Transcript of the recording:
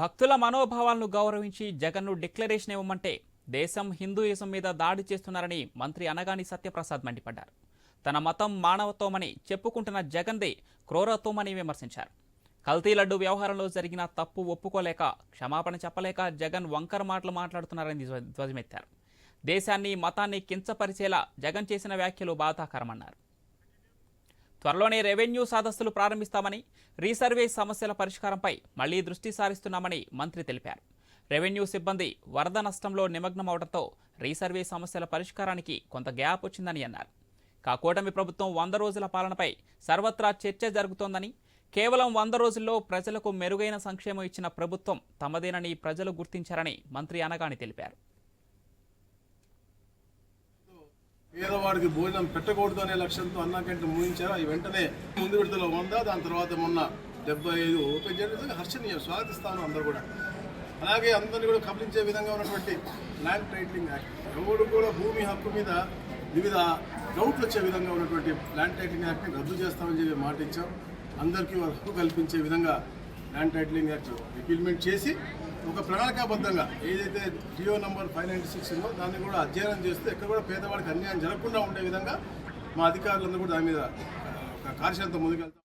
భక్తుల మనోభావాలను గౌరవించి జగన్ను డిక్లరేషన్ ఇవ్వమంటే దేశం హిందూయిజం మీద దాడి చేస్తున్నారని మంత్రి అనగాని సత్యప్రసాద్ మండిపడ్డారు. తన మతం మానవత్వమని చెప్పుకుంటున్న జగన్దే క్రూరత్వమని విమర్శించారు. కల్తీ లడ్డు వ్యవహారంలో జరిగిన తప్పు ఒప్పుకోలేక క్షమాపణ చెప్పలేక జగన్ వంకర మాటలు మాట్లాడుతున్నారని ధ్వజమెత్తారు. దేశాన్ని మతాన్ని కించపరిచేలా జగన్ చేసిన వ్యాఖ్యలు బాధాకరమన్నారు. త్వరలోనే రెవెన్యూ సదస్సులు ప్రారంభిస్తామని రీసర్వే సమస్యల పరిష్కారంపై మళ్ళీ దృష్టి సారిస్తున్నామని మంత్రి తెలిపారు. రెవెన్యూ సిబ్బంది వరద నష్టంలో నిమగ్నమవడంతో రీసర్వే సమస్యల పరిష్కారానికి కొంత గ్యాప్ వచ్చిందని అన్నారు. కాకూటమి ప్రభుత్వం వంద రోజుల పాలనపై సర్వత్రా చర్చ జరుగుతోందని కేవలం వంద రోజుల్లో ప్రజలకు మెరుగైన సంక్షేమం ఇచ్చిన ప్రభుత్వం తమదేనని ప్రజలు గుర్తించారని మంత్రి అనగాని తెలిపారు. పేదవాడికి భోజనం పెట్టకూడదు అనే లక్ష్యంతో అన్నా క్యాంటీన్ ముగించారు. అవి వెంటనే ముందు విడతలో వంద దాని తర్వాత మొన్న డెబ్బై ఐదు ఓపెన్ చేయడం హర్షణీయం స్వాగతిస్తాను అందరూ కూడా. అలాగే అందరినీ కూడా కబలించే విధంగా ఉన్నటువంటి ల్యాండ్ టైటిలింగ్ యాక్ట్. ఎవరు కూడా భూమి హక్కు మీద వివిధ డౌట్లు వచ్చే విధంగా ఉన్నటువంటి ల్యాండ్ టైటిలింగ్ యాక్ట్ని రద్దు చేస్తామని చెప్పి మాట ఇచ్చాం అందరికీ హక్కు కల్పించే విధంగా ల్యాండ్ టైటిలింగ్ యాక్ట్ ఇంప్లిమెంట్ చేసి ఒక ప్రణాళికాబద్ధంగా ఏదైతే Jio number five ninety six ఉందో దాన్ని కూడా అధ్యయనం చేస్తే ఎక్కడ కూడా పేదవాడికి అన్యాయం జరగకుండా ఉండే విధంగా మా అధికారులందరూ కూడా దాని మీద ఒక కార్యశాలతో ముందుకెళ్తాం